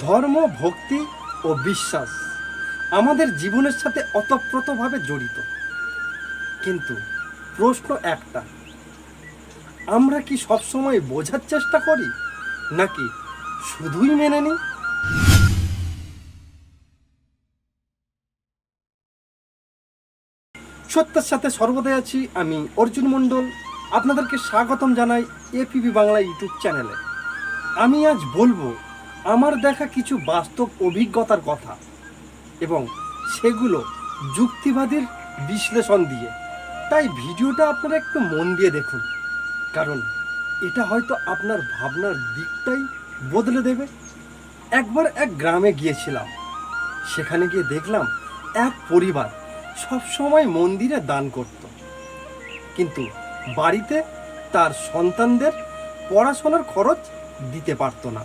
ধর্ম, ভক্তি ও বিশ্বাস আমাদের জীবনের সাথে অতপ্রতভাবে জড়িত। কিন্তু প্রশ্ন একটা, আমরা কি সবসময় বোঝার চেষ্টা করি, নাকি শুধুই মেনে নিই? সত্যের সাথে সর্বদাই আছি আমি অর্জুন মণ্ডল। আপনাদেরকে স্বাগতম জানাই এপিবি বাংলা ইউটিউব চ্যানেলে। আমি আজ বলব আমার দেখা কিছু বাস্তব অভিজ্ঞতার কথা এবং সেগুলো যুক্তিবাদীর বিশ্লেষণ দিয়ে। তাই ভিডিওটা আপনারা একটু মন দিয়ে দেখুন, কারণ এটা হয়তো আপনার ভাবনার দিকটাই বদলে দেবে। একবার এক গ্রামে গিয়েছিলাম, সেখানে গিয়ে দেখলাম এক পরিবার সব সময় মন্দিরে দান করত। কিন্তু বাড়িতে তার সন্তানদের পড়াশোনার খরচ দিতে পারতো না।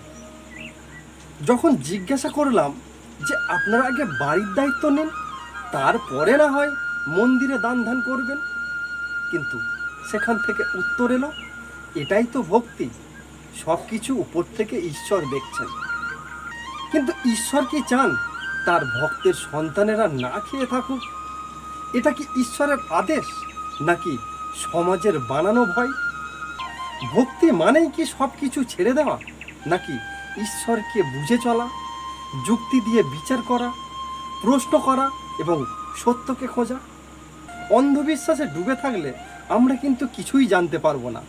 যখন জিজ্ঞাসা করলাম যে আপনারা আগে বাড়ির দায়িত্ব নিন, তারপরে না হয় মন্দিরে দান ধান করবেন। কিন্তু সেখান থেকে উত্তর এলো, এটাই তো ভক্তি সব কিছু উপর থেকে ঈশ্বর দেখছেন। কিন্তু ঈশ্বর কি চান তার ভক্তের সন্তানেরা না খেয়ে থাকুক? এটা কি ঈশ্বরের আদেশ নাকি সমাজের বানানো ভয়? ভক্তি মানেই কি সব কিছু ছেড়ে দেওয়া নাকি ঈশ্বরকে বুঝে চলা, যুক্তি দিয়ে বিচার করা, প্রশ্ন করা এবং সত্যকে খোঁজা। অন্ধবিশ্বাসে ডুবে থাকলে আমরা কিন্তু কিছুই জানতে পারব না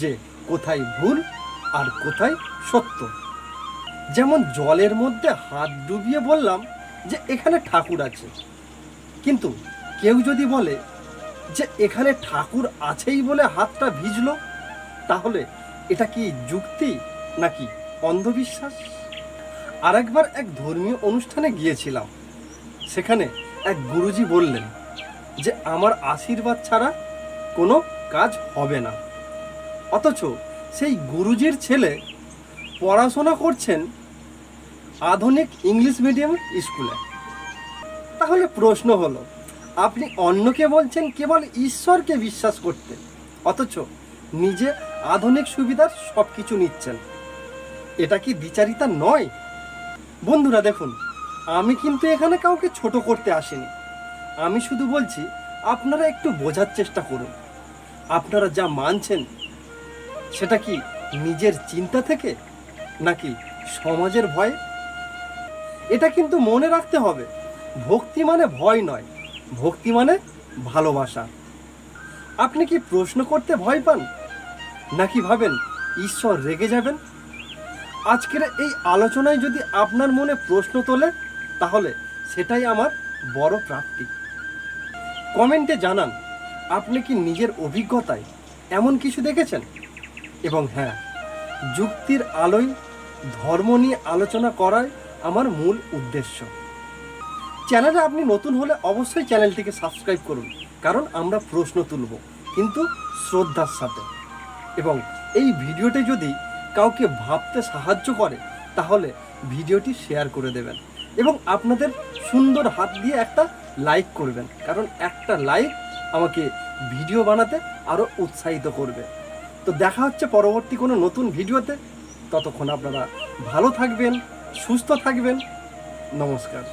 যে কোথায় ভুল আর কোথায় সত্য। যেমন জলের মধ্যে হাত ডুবিয়ে বললাম যে এখানে ঠাকুর আছে, কিন্তু কেউ যদি বলে যে এখানে ঠাকুর আছেই বলে হাতটা ভিজলো, তাহলে এটা কি যুক্তি নাকি অন্ধবিশ্বাস? আরেকবার এক ধর্মীয় অনুষ্ঠানে গিয়েছিলাম। সেখানে এক গুরুজি বললেন যে, আমার আশীর্বাদ ছাড়া কোনো কাজ হবে না। অথচ সেই গুরুজির ছেলে পড়াশোনা করছেন আধুনিক ইংলিশ মিডিয়াম স্কুলে। তাহলে প্রশ্ন হলো, আপনি অন্যকে বলছেন কেবল ঈশ্বরকে বিশ্বাস করতে, অথচ নিজে আধুনিক সুবিধার সব কিছু নিচ্ছেন। এটা কি বিচারিতা নয়? বন্ধুরা, দেখুন, আমি কিন্তু এখানে কাউকে ছোট করতে আসিনি। আমি শুধু বলছি, আপনারা একটু বোঝার চেষ্টা করুন। আপনারা যা মানছেন, সেটা কি নিজের চিন্তা থেকে, নাকি সমাজের ভয়ে? এটা কিন্তু মনে রাখতে হবে, ভক্তি মানে ভয় নয়, ভক্তি মানে ভালোবাসা। আপনি কি প্রশ্ন করতে ভয় পান? নাকি ভাবেন, ঈশ্বর রেগে যাবেন? আজকের এই আলোচনায় যদি আপনার মনে প্রশ্ন তোলে, তাহলে সেটাই আমার বড় প্রাপ্তি। কমেন্টে জানান, আপনি কি নিজের অভিজ্ঞতায় এমন কিছু দেখেছেন? এবং হ্যাঁ যুক্তির আলোয় ধর্ম নিয়ে আলোচনা করাই আমার মূল উদ্দেশ্য। চ্যানেলে আপনি নতুন হলে অবশ্যই চ্যানেলটিকে সাবস্ক্রাইব করুন, কারণ আমরা প্রশ্ন তুলব, কিন্তু শ্রদ্ধার সাথে। এবং এই ভিডিওটি যদি কাউকে ভাবতে সাহায্য করে, তাহলে ভিডিওটি শেয়ার করে দেবেন এবং আপনাদের সুন্দর হাত দিয়ে একটা লাইক করবেন। কারণ একটা লাইক আমাকে ভিডিও বানাতে আরও উৎসাহিত করবে। তো দেখা হচ্ছে পরবর্তী কোনো নতুন ভিডিওতে। ততক্ষণ আপনারা ভালো থাকবেন, সুস্থ থাকবেন। নমস্কার।